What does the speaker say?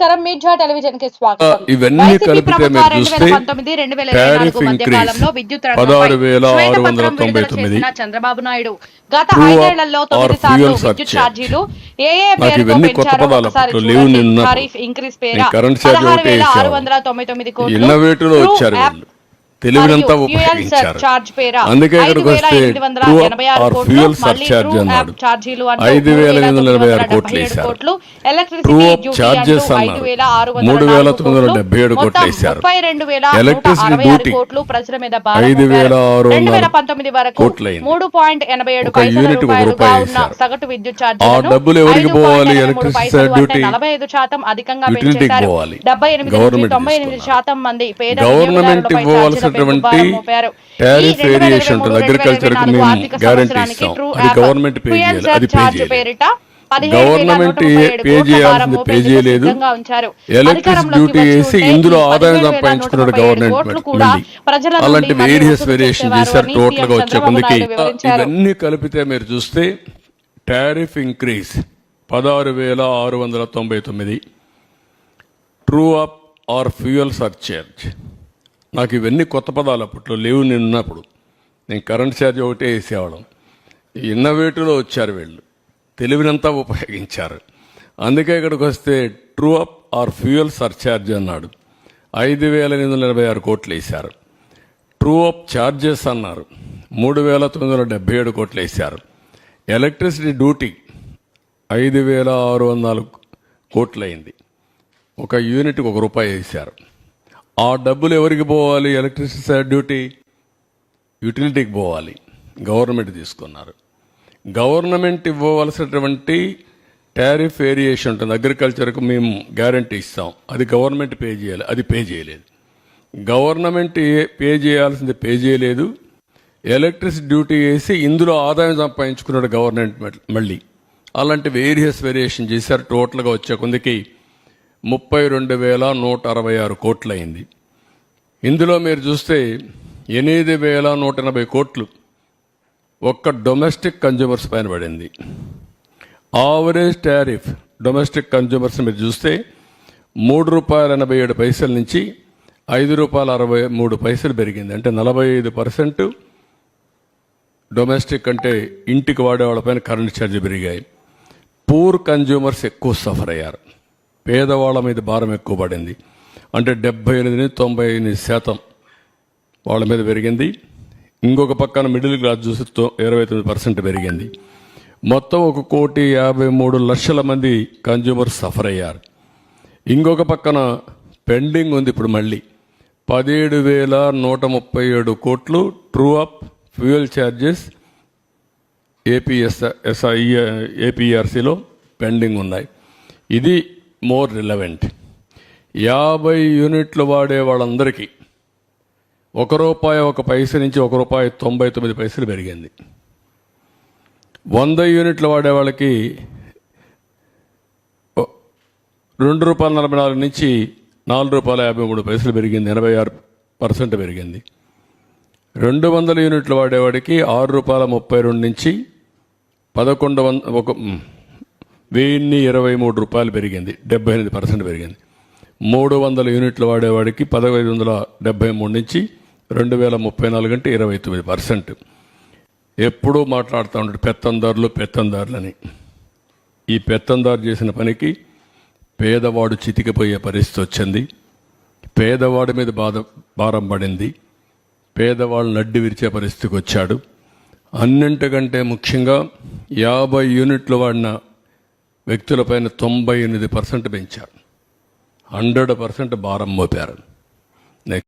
నమస్కారం మీడియా టెలివిజన్కి స్వాగతం ఇవన్నీ కలిపితే మీరు చూస్తే టారిఫ్ ఇంక్రీజ్ విద్యుత్ పదహారు వేల ఆరు వందల తొంభై తొమ్మిది చంద్రబాబు నాయుడు గత ఐదేళ్ళలో తొమ్మిది సార్లు విద్యుత్. ఛార్జీలు ఏ ఏ పేరుతో పెంచారో ఒకసారి. లేవు నిన్న. టారిఫ్ ఇంక్రీజ్ పేర పదహారు వేల ఆరు. వందల తొంభై తొమ్మిది కోట్లు ఇన్నోవేటివ్లో True వచ్చారు తెలివినంతా ఉపయోగించారు అందుకే ఇక్కడికి వస్తే ఆరు ఫ్యూయల్ సర్చార్జ్ అన్నాడు ఐదు వేల ఎనిమిది వందల ఎనభై ఆరు కోట్లు వేశారు ట్రూ ఛార్జెస్ అన్నారు మూడు వేల తొమ్మిది వందల డెబ్బై ఏడు కోట్లు వేశారు ఎలక్ట్రిసిటీ డ్యూటీ ఐదు వేల. ఆరు వందల పంతొమ్మిది వరకు. మూడు పాయింట్ ఎనభై ఏడు ఒక యూనిట్కు ఒక రూపాయి వేశారు. సగటు విద్యుత్ ఆ డబ్బులు ఎవరికి పోవాలి? ఎలక్ట్రిసిటీ డ్యూటీ నలభై ఐదు శాతం అధికంగా పెంచేశారు. డెబ్బై ఎనిమిది తొంభై ఎనిమిది. శాతం మంది పేద గవర్నమెంట్ ఈ టారిఫ్ 2023, వేరియేషన్ ఉంటుంది 2024 అగ్రికల్చర్కు మేము గ్యారంటీ ఇస్తాం. అది గవర్నమెంట్ పే fuel చేయాలి. అది పే చేయాలి. గవర్నమెంట్ పే చేయాల్సింది పే చేయలేదు. ఎలక్ట్రిసిటీ అధికారంలోకి డ్యూటీ వేసి ఇందులో ఆదాయం సంపాదించుకున్నాడు గవర్నమెంట్ అలాంటి వేరియస్ వేరియేషన్ చేశారు. టోటల్గా వచ్చే కొందికి. ఇవన్నీ కలిపితే మీరు చూస్తే టారిఫ్ ఇంక్రీజ్ పదహారు వేల ఆరు వందల తొంభై తొమ్మిది. True up or fuel surcharge నాకు ఇవన్నీ కొత్త పదాలు అప్పట్లో లేవు నేను ఉన్నప్పుడు. నేను కరెంట్ ఛార్జ్ ఒకటే వేసేవాళ్ళం. ఇన్నోవేటివ్లో వచ్చారు వీళ్ళు. తెలివినంతా ఉపయోగించారు. అందుకే ఇక్కడికి వస్తే true up or fuel surcharge అన్నాడు. ఐదు వేల ఎనిమిది వందల ఎనభై ఆరు కోట్లు వేశారు. ట్రూ అప్ ఛార్జెస్ అన్నారు. మూడు వేల తొమ్మిది వందల డెబ్బై ఏడు కోట్లు వేశారు. ఎలక్ట్రిసిటీ డ్యూటీ ఐదు వేల ఆరు వందల కోట్లు అయింది. ఒక యూనిట్కి ఒక రూపాయి వేశారు. ఆ డబ్బులు ఎవరికి పోవాలి? ఎలక్ట్రిసిటీ డ్యూటీ యూటిలిటీకి పోవాలి. గవర్నమెంట్ తీసుకున్నారు. గవర్నమెంట్ ఇవ్వవలసినటువంటి టారిఫ్ వేరియేషన్ ఉంటుంది. అగ్రికల్చర్కు మేము గ్యారంటీ ఇస్తాం. అది గవర్నమెంట్ పే చేయాలి. అది పే చేయలేదు. గవర్నమెంట్ పే చేయాల్సింది పే చేయలేదు. ఎలక్ట్రిసిటీ డ్యూటీ వేసి ఇందులో ఆదాయం సంపాదించుకున్నాడు గవర్నమెంట్ మళ్ళీ. అలాంటి వేరియస్ వేరియేషన్ చేశారు. టోటల్గా వచ్చే కొందికి ముప్పై రెండు వేల నూట అరవై ఆరు కోట్లు అయింది ఇందులో మీరు చూస్తే ఎనిమిది వేల నూట ఎనభై కోట్లు ఒక్క డొమెస్టిక్ కన్జ్యూమర్స్ పైన పడింది. ఆవరేజ్ టారిఫ్ డొమెస్టిక్ కన్జ్యూమర్స్ మీరు చూస్తే మూడు రూపాయల ఎనభై ఏడు పైసల నుంచి ఐదు రూపాయల అరవై మూడు పైసలు పెరిగింది. అంటే నలభై ఐదు పర్సెంట్ డొమెస్టిక్ అంటే ఇంటికి వాడే వాళ్ళపైన కరెంట్ ఛార్జ్ పెరిగాయి. పూర్ కన్జ్యూమర్స్ ఎక్కువ సఫర్ అయ్యారు. పేదవాళ్ళ మీద భారం ఎక్కువ పడింది అంటే డెబ్బై ఎనిమిది తొంభై ఎనిమిది శాతం వాళ్ళ మీద పెరిగింది. ఇంకొక పక్కన మిడిల్ క్లాస్ చూసి ఇరవై తొమ్మిది పర్సెంట్ పెరిగింది. మొత్తం ఒక కోటి యాభై మూడు లక్షల మంది కన్జ్యూమర్స్ సఫర్ అయ్యారు. ఇంకొక పక్కన పెండింగ్ ఉంది ఇప్పుడు మళ్ళీ. పదిహేడు వేల నూట ముప్పై ఏడు కోట్లు true up fuel charges APS SI ఏపీఆర్సీలో pending ఉన్నాయి. ఇది మోర్ రిలవెంట్. యాభై యూనిట్లు వాడే వాళ్ళందరికీ ఒక రూపాయి ఒక పైస నుంచి ఒక రూపాయి తొంభై తొమ్మిది పైసలు పెరిగింది. వంద యూనిట్లు వాడే వాళ్ళకి రెండు రూపాయల నలభై నాలుగు నుంచి నాలుగు రూపాయల యాభై మూడు పైసలు పెరిగింది. ఎనభై ఆరు పర్సెంట్ పెరిగింది. రెండు వందల యూనిట్లు వాడేవాడికి ఆరు రూపాయల ముప్పై రెండు నుంచి పదకొండు వంద ఒక వెయ్యిన్ని ఇరవై మూడు రూపాయలు పెరిగింది డెబ్బై ఎనిమిది పర్సెంట్ పెరిగింది. మూడు వందల యూనిట్లు వాడేవాడికి పదహైదు వందల డెబ్బై మూడు నుంచి రెండు వేల ముప్పై నాలుగు అంటే ఇరవై తొమ్మిది పర్సెంట్. ఎప్పుడూ మాట్లాడుతూ ఉంటాడు పెత్తందారులు పెత్తందారులని. ఈ పెత్తందారు చేసిన పనికి పేదవాడు చితికిపోయే పరిస్థితి వచ్చింది. పేదవాడి మీద బాధ భారం పడింది. పేదవాళ్ళు నడ్డి విరిచే పరిస్థితికి వచ్చాడు. అన్నింటికంటే ముఖ్యంగా యాభై యూనిట్లు వాడిన వ్యక్తులపైన తొంభై ఎనిమిది పర్సెంట్ పెంచారు. హండ్రెడ్ పర్సెంట్ భారం మోపారు.